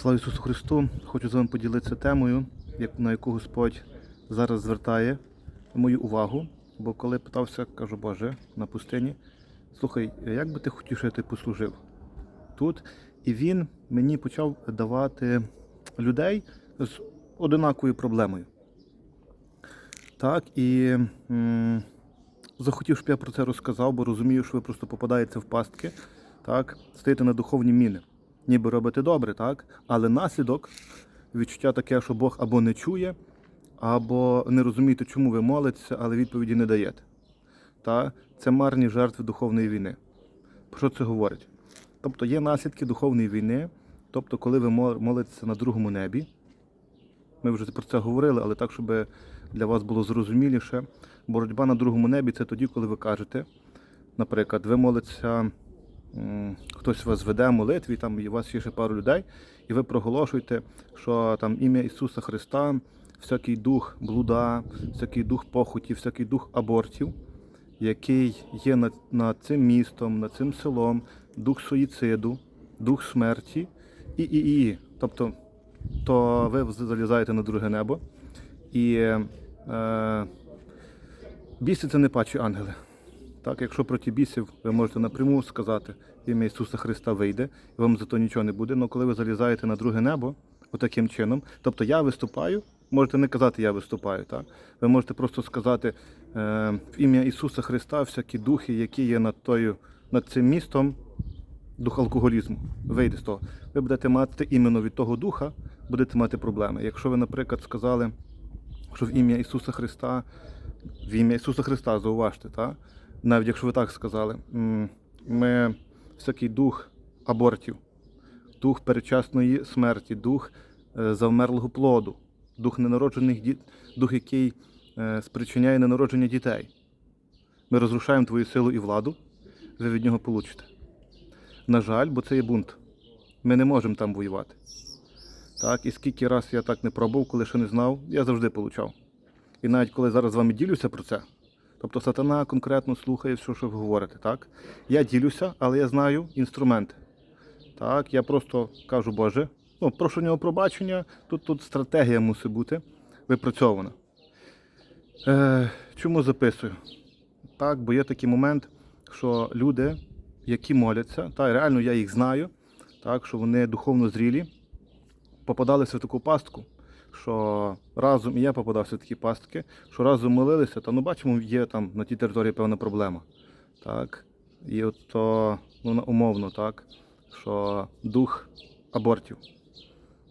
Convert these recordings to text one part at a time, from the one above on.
Слава Ісусу Христу! Хочу з вами поділитися темою, на яку Господь зараз звертає мою увагу. Бо коли питався, кажу, Боже, на пустині, слухай, як би ти хотів, щоб я ти послужив тут? І він мені почав давати людей з одинаковою проблемою. Так, і м, захотів, щоб я про це розказав, бо розумію, що ви просто попадаєте в пастки, так, стоїте на духовні міни. Ніби робите добре, так? Але наслідок відчуття таке, що Бог або не чує, або не розумієте, чому ви молитеся, але відповіді не даєте. Та? Це марні жертви духовної війни. Про що це говорить? Тобто є наслідки духовної війни, тобто, коли ви мо- молитеся на другому небі, ми вже про це говорили, але так, щоб для вас було зрозуміліше. Боротьба на другому небі це тоді, коли ви кажете, наприклад, ви молитеся, хтось вас веде в молитві, там у вас є ще пару людей, і ви проголошуєте, що там ім'я Ісуса Христа, всякий дух блуда, всякий дух похоті, всякий дух абортів, який є над, над цим містом, над цим селом, дух суїциду, дух смерті і, і, і. Тобто, то ви залізаєте на друге небо. І е, біси це не пачі ангели. Так, якщо проти бісів ви можете напряму сказати, ім'я Ісуса Христа вийде, і вам за то нічого не буде. Але коли ви залізаєте на друге небо, отаким чином, тобто я виступаю, можете не казати я виступаю, так? Ви можете просто сказати е, в ім'я Ісуса Христа всякі духи, які є над тою, над цим містом, дух алкоголізму. Вийде з того. Ви будете мати іменно від того духа, будете мати проблеми. Якщо ви, наприклад, сказали, що в ім'я Ісуса Христа, в ім'я Ісуса Христа, зауважте, та? Навіть якщо ви так сказали, ми всякий дух абортів, дух передчасної смерті, дух е, завмерлого плоду, дух ненароджених діт, дух, який е, спричиняє ненародження дітей. Ми розрушаємо твою силу і владу, ви від нього получите. На жаль, бо це є бунт. Ми не можемо там воювати. Так, і скільки раз я так не пробував, коли ще не знав, я завжди получав. І навіть коли зараз з вами ділюся про це, тобто сатана конкретно слухає все, що ви говорите. Так? Я ділюся, але я знаю інструменти. Так, я просто кажу, Боже, ну, прошу нього пробачення, тут, тут стратегія мусить бути випрацьована. Е, чому записую? Так, бо є такий момент, що люди, які моляться, та реально я їх знаю, так, що вони духовно зрілі, попадалися в таку пастку, що разом і я попадався в такі пастки, що разом молилися, та ну бачимо, є там на тій території певна проблема. Так. І от то ну, умовно, так, що дух абортів.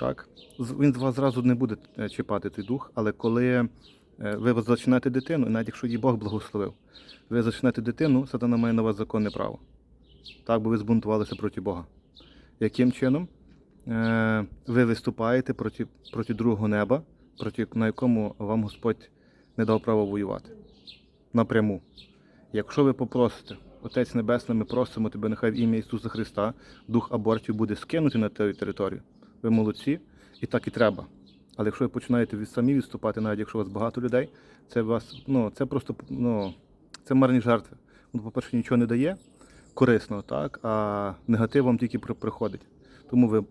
Так. Він з вас зразу не буде е, чіпати той дух, але коли е, ви зачинаєте дитину, і навіть якщо її Бог благословив, ви зачинаєте дитину, сатана має на вас законне право. Так, бо ви збунтувалися проти Бога. Яким чином? Е, ви виступаєте проти, проти другого неба, проти, на якому вам Господь не дав права воювати. Напряму. Якщо ви попросите, Отець Небесний, ми просимо тебе, нехай в ім'я Ісуса Христа, дух абортів буде скинутий на ту територію. Ви молодці, і так і треба. Але якщо ви починаєте самі відступати, навіть якщо у вас багато людей, це вас, ну, це просто ну, це марні жертви. Воно, по-перше, нічого не дає корисного, так, а негатив вам тільки приходить. Тому ви,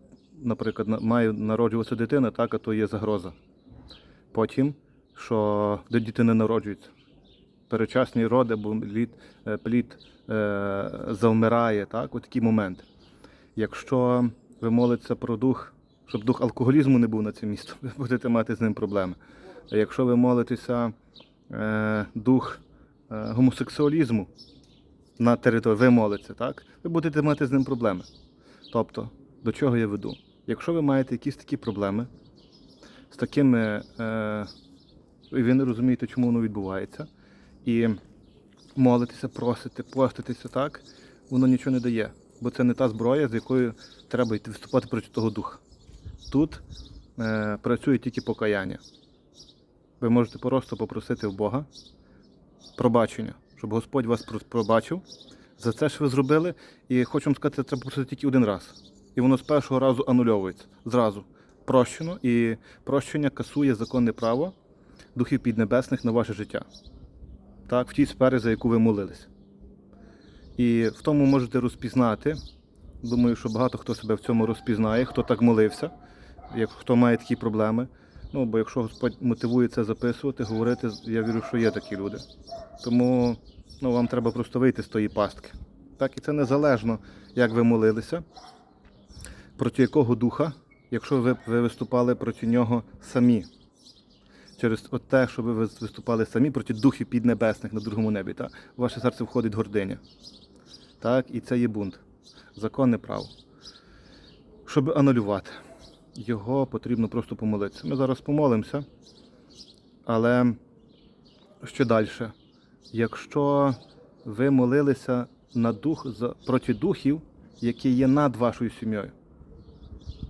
наприклад, на- має народжуватися дитина, так, а то є загроза. Потім, що діти не народжуються. Перечасні роди, бо лід, е, плід е, завмирає, так, от такі моменти. Якщо ви молитеся про дух, щоб дух алкоголізму не був на це місто, ви будете мати з ним проблеми. А якщо ви молитеся е, дух е, гомосексуалізму на території, ви молитеся, так, ви будете мати з ним проблеми. Тобто, до чого я веду? Якщо ви маєте якісь такі проблеми з такими, е, і ви не розумієте, чому воно відбувається, і молитеся, просите, поститеся, так, воно нічого не дає. Бо це не та зброя, з якою треба йти виступати проти того духа. Тут е, працює тільки покаяння. Ви можете просто попросити в Бога пробачення, щоб Господь вас пробачив за це, що ви зробили. І хочу вам сказати, це треба просити тільки один раз. І воно з першого разу анульовується. Зразу. Прощено. І прощення касує законне право духів піднебесних на ваше життя. Так, в тій сфері, за яку ви молились. І в тому можете розпізнати, Думаю, що багато хто себе в цьому розпізнає, хто так молився, як хто має такі проблеми. Ну, бо якщо Господь мотивує це записувати, говорити, я вірю, що є такі люди. Тому ну, вам треба просто вийти з тої пастки. Так, і це незалежно, як ви молилися, проти якого духа, якщо ви, ви виступали проти нього самі. Через от те, що ви виступали самі проти духів піднебесних на другому небі. Так? В ваше серце входить гординя. Так? І це є бунт. Законне право. Щоб анулювати, його потрібно просто помолитися. Ми зараз помолимося, але ще далі. Якщо ви молилися на дух проти духів, які є над вашою сім'єю,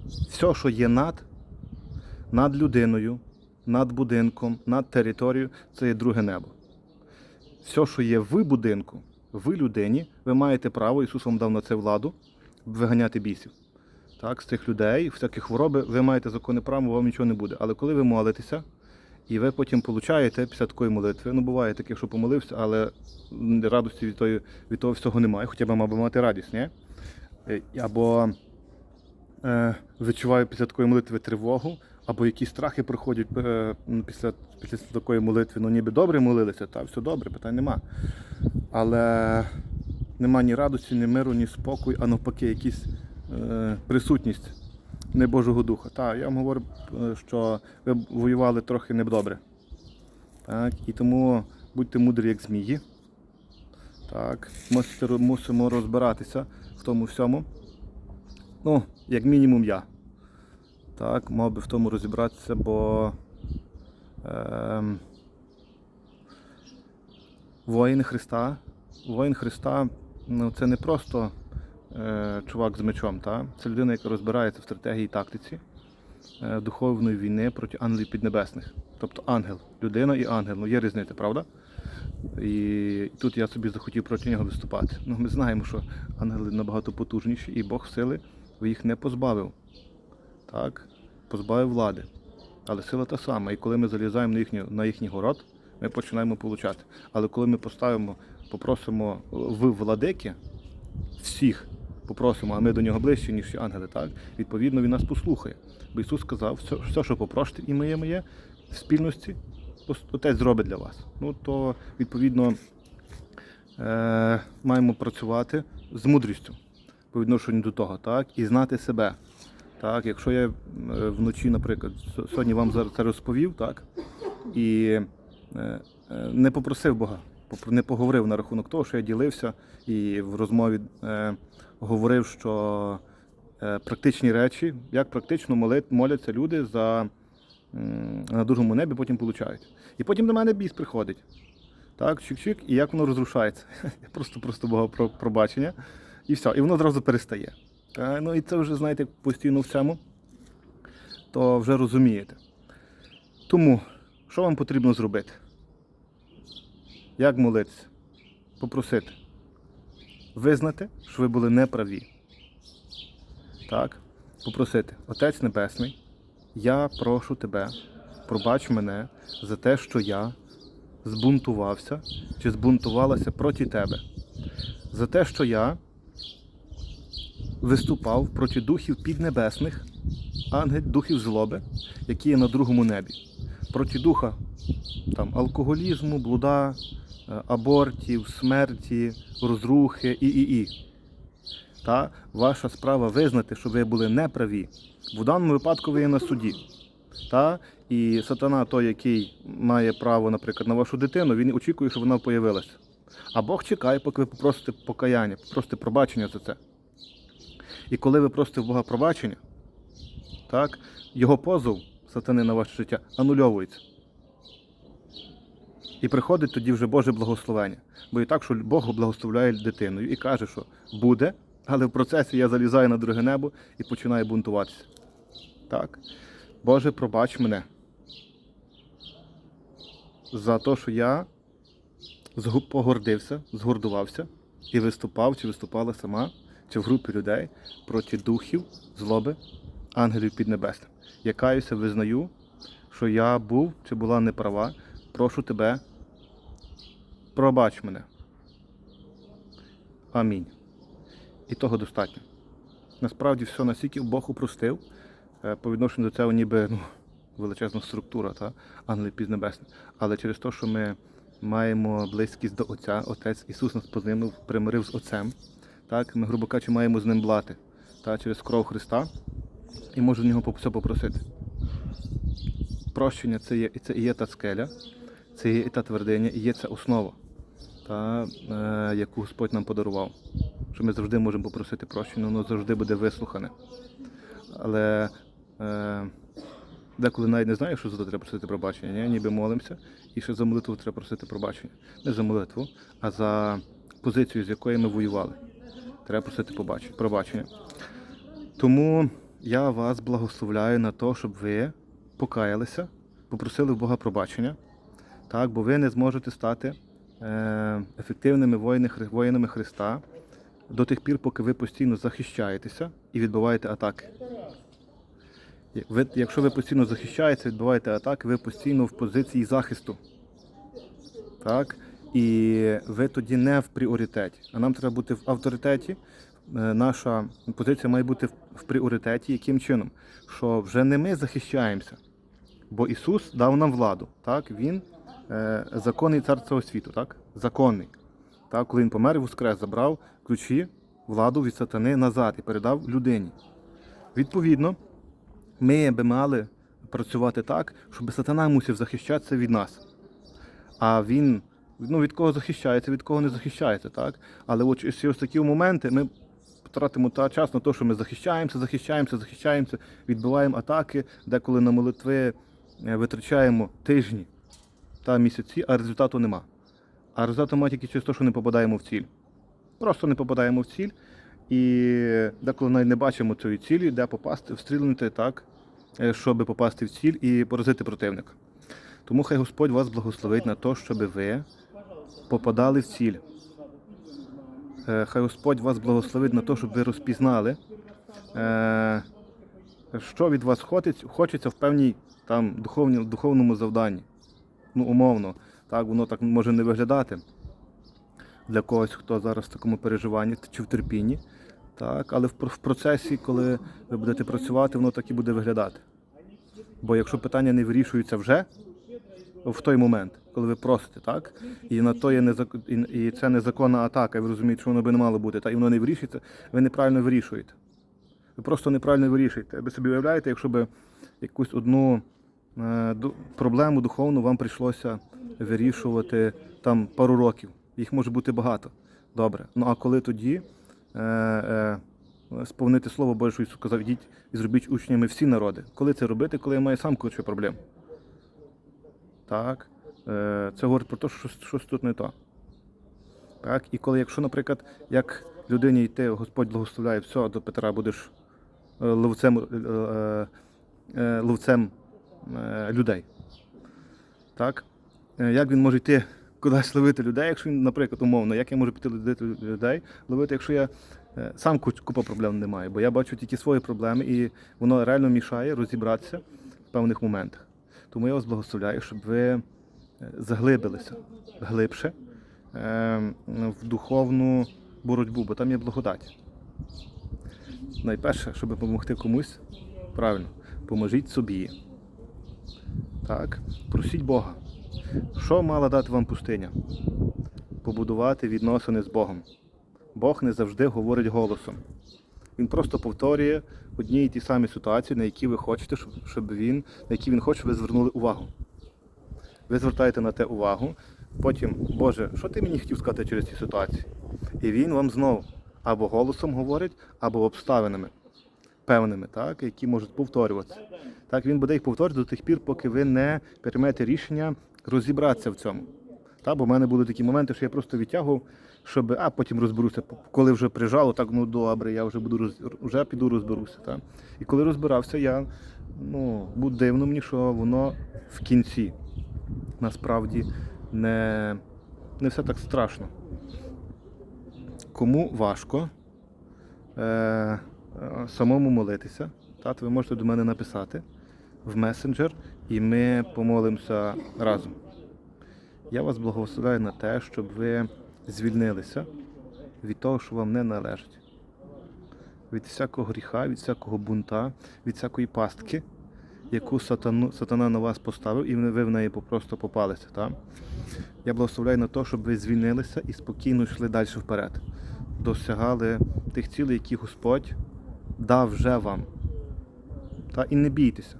все, що є над, над людиною, над будинком, над територією, це є друге небо. Все, що є в будинку, в людині, ви маєте право, Ісус вам дав на це владу, виганяти бісів. Так, з цих людей, всякі хвороби, ви маєте законне право, вам нічого не буде. Але коли ви молитеся, і ви потім получаєте після такої молитви, ну буває таке, що помолився, але радості від, тої, від того всього немає, хоча б мав би мати радість, ні? Е, Або відчуваю після такої молитви тривогу, або якісь страхи приходять е, після, після такої молитви. Ну ніби добре молилися, та все добре, питань нема. Але нема ні радості, ні миру, ні спокою, а навпаки, якісь е, присутність небожого духа. Так, я вам говорю, е, що ви воювали трохи недобре. Так, і тому будьте мудрі, як змії. Так, мусите, мусимо розбиратися в тому всьому. Ну, як мінімум я. Так, мав би в тому розібратися, бо ем, воїн Христа, воїн Христа ну, це не просто е, чувак з мечом, та? це людина, яка розбирається в стратегії і тактиці е, духовної війни проти ангелів піднебесних. Тобто ангел, людина і ангел. Ну є різниця, правда? І тут я собі захотів проти нього виступати. Ну, ми знаємо, що ангели набагато потужніші, і Бог в сили їх не позбавив. Так? Позбавив влади. Але сила та сама. І коли ми залізаємо на їхній, на їхній город, ми починаємо получати. Але коли ми поставимо, попросимо в владики всіх, попросимо, а ми до нього ближче, ніж всі ангели, так? Відповідно, він нас послухає. Бо Ісус сказав, все, все що попросите і моє моє в спільності, Отець зробить для вас. Ну то відповідно е, маємо працювати з мудрістю по відношенню до того, так, і знати себе. Так, якщо я е, вночі, наприклад, сьогодні вам зараз це розповів, так, і е, е, не попросив Бога, не поговорив на рахунок того, що я ділився і в розмові говорив, що практичні речі, як практично моляться люди за на другому небі, потім получають. І потім до мене біс приходить. Так, чик-чик, і як воно розрушається. Я просто просто Бога про пробачення. І все, і воно одразу перестає. Та, ну і це вже, знаєте, постійно в цьому, то вже розумієте. Тому, що вам потрібно зробити? Як молитися? Попросити. Визнати, що ви були неправі. Так? Попросити. Отець Небесний, я прошу тебе, пробач мене за те, що я збунтувався чи збунтувалася проти тебе. За те, що я виступав проти духів піднебесних, ангел, духів злоби, які є на другому небі. Проти духа там, алкоголізму, блуда, е, абортів, смерті, розрухи і і і. Та ваша справа визнати, що ви були неправі. В даному випадку ви є на суді. Та? І сатана, той, який має право, наприклад, на вашу дитину, він очікує, щоб вона появилася. А Бог чекає, поки ви попросите покаяння, попросите пробачення за це. І коли ви просите в Бога пробачення, так, його позов сатани на ваше життя анульовується. І приходить тоді вже Боже благословення. Бо і так, що Бог благословляє дитиною і каже, що буде, але в процесі я залізаю на друге небо і починаю бунтуватися. Так. Боже, пробач мене за те, що я погордився, згордувався і виступав, чи виступала сама, чи в групі людей проти духів, злоби, ангелів піднебесним. Я каюся, визнаю, що я був чи була неправа. Прошу тебе, пробач мене. Амінь. І того достатньо. насправді все настільки Бог упростив, е, по відношенню до цього ніби ну, величезна структура, та? ангели піднебесні. Але через те, що ми маємо близькість до Отця, Отець Ісус нас познайомив, примирив з Отцем. Так? Ми, грубо кажучи, маємо з ним блати та? через кров Христа і можемо в нього все попросити. Прощення це є, це є та скеля, це є і та твердиня, і є ця основа, та, е, яку Господь нам подарував. Що ми завжди можемо попросити прощення, воно завжди буде вислухане. Але е, деколи навіть не знаю, що за то треба просити пробачення. Ні? Ніби молимося, і ще за молитву треба просити пробачення. Не за молитву, а за позицію, з якої ми воювали. Треба просити пробачення. Тому я вас благословляю на те, щоб ви покаялися, попросили в Бога пробачення, так, бо ви не зможете стати е, ефективними воїнами Христа до тих пір, поки ви постійно захищаєтеся і відбиваєте атаки. Ви, якщо ви постійно захищаєтеся, відбиваєте атаки, ви постійно в позиції захисту. Так? І ви тоді не в пріоритеті. А нам треба бути в авторитеті. Е, Наша позиція має бути в- пріоритеті. Яким чином? Що вже не ми захищаємося, бо Ісус дав нам владу. Так? Він е, законний цар цього світу, так? законний. Так? Коли він помер воскрес, забрав ключі, владу від сатани назад і передав людині. Відповідно, ми би мали працювати так, щоб сатана мусив захищатися від нас. А він ну, від кого захищається, від кого не захищається, так? Але ось ось такі моменти ми потратимо та час на те, що ми захищаємося, захищаємося, захищаємося, відбиваємо атаки, деколи на молитви е, витрачаємо тижні та місяці, а результату нема. А результату немає тільки через те, що не попадаємо в ціль. Просто не попадаємо в ціль і деколи навіть не бачимо цієї цілі, де попасти, встрілити так, е, щоб попасти в ціль і поразити противника. Тому хай Господь вас благословить на те, щоб ви попадали в ціль. Е, Хай Господь вас благословить на те, щоб ви розпізнали, е, що від вас хочеться, в певній там духовному завданні. Ну, умовно, так воно так може не виглядати для когось, хто зараз в такому переживанні чи в терпінні. Так, але в, в процесі, коли ви будете працювати, воно так і буде виглядати. Бо якщо питання не вирішується вже в той момент, коли ви просите, так? І на то є незак... і, це незаконна атака, і ви розумієте, що воно би не мало бути, та і воно не вирішується, ви неправильно вирішуєте. Ви просто неправильно вирішуєте. Ви собі уявляєте, якщо б якусь одну е, проблему духовну вам прийшлося вирішувати там пару років. Їх може бути багато. Добре. Ну а коли тоді е, е, сповнити слово Боже, що сказав, ідіть і зробіть учнями всі народи. Коли це робити, коли я маю сам кучу проблем? Так. Е, Це говорить про те, що щось, тут не то. Так. І коли, якщо, наприклад, як людині йти, Господь благословляє, все, до Петра будеш е, ловцем, е, ловцем людей. Так? Як він може йти кудись ловити людей, якщо він, наприклад, умовно, як я можу піти людей, ловити, якщо я сам купа проблем не маю, бо я бачу тільки свої проблеми, і воно реально мішає розібратися в певних моментах. Тому я вас благословляю, щоб ви е, заглибилися глибше е, в духовну боротьбу, бо там є благодать. Найперше, щоб допомогти комусь, правильно, поможіть собі. Так, просіть Бога. Що мала дати вам пустиня? Побудувати відносини з Богом. Бог не завжди говорить голосом. Він просто повторює одні і ті самі ситуації, на які ви хочете, щоб, він, на які він хоче, ви звернули увагу. Ви звертаєте на те увагу, потім, Боже, що ти мені хотів сказати через ці ситуації? І він вам знову або голосом говорить, або обставинами певними, так, які можуть повторюватися. Так, він буде їх повторювати до тих пір, поки ви не приймете рішення розібратися в цьому. Та, бо в мене були такі моменти, що я просто відтягував, щоб, а потім розберуся. Коли вже прижало, так ну добре, я вже буду роз, вже піду розберуся. Та. І коли розбирався, я ну, був дивно мені, що воно в кінці насправді не, не все так страшно. Кому важко е, самому молитися, та, ви можете до мене написати в месенджер, і ми помолимося разом. Я вас благословляю на те, щоб ви звільнилися від того, що вам не належить. від всякого гріха, від всякого бунта, від всякої пастки, яку сатану, сатана на вас поставив, і ви в неї просто попалися. Та? Я благословляю на те, щоб ви звільнилися і спокійно йшли далі вперед. Досягали тих цілей, які Господь дав вже вам. Та? І не бійтеся.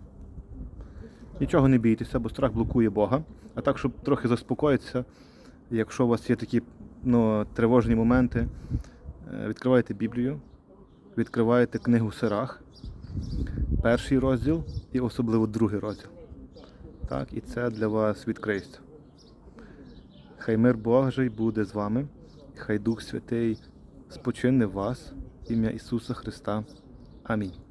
Нічого не бійтеся, бо страх блокує Бога. А так, щоб трохи заспокоїтися, якщо у вас є такі ну, тривожні моменти, е, відкривайте Біблію, відкриваєте книгу Сирах, перший розділ і особливо другий розділ. Так, і це для вас відкриється. Хай мир Божий буде з вами, хай Дух Святий спочине вас, в ім'я Ісуса Христа. Амінь.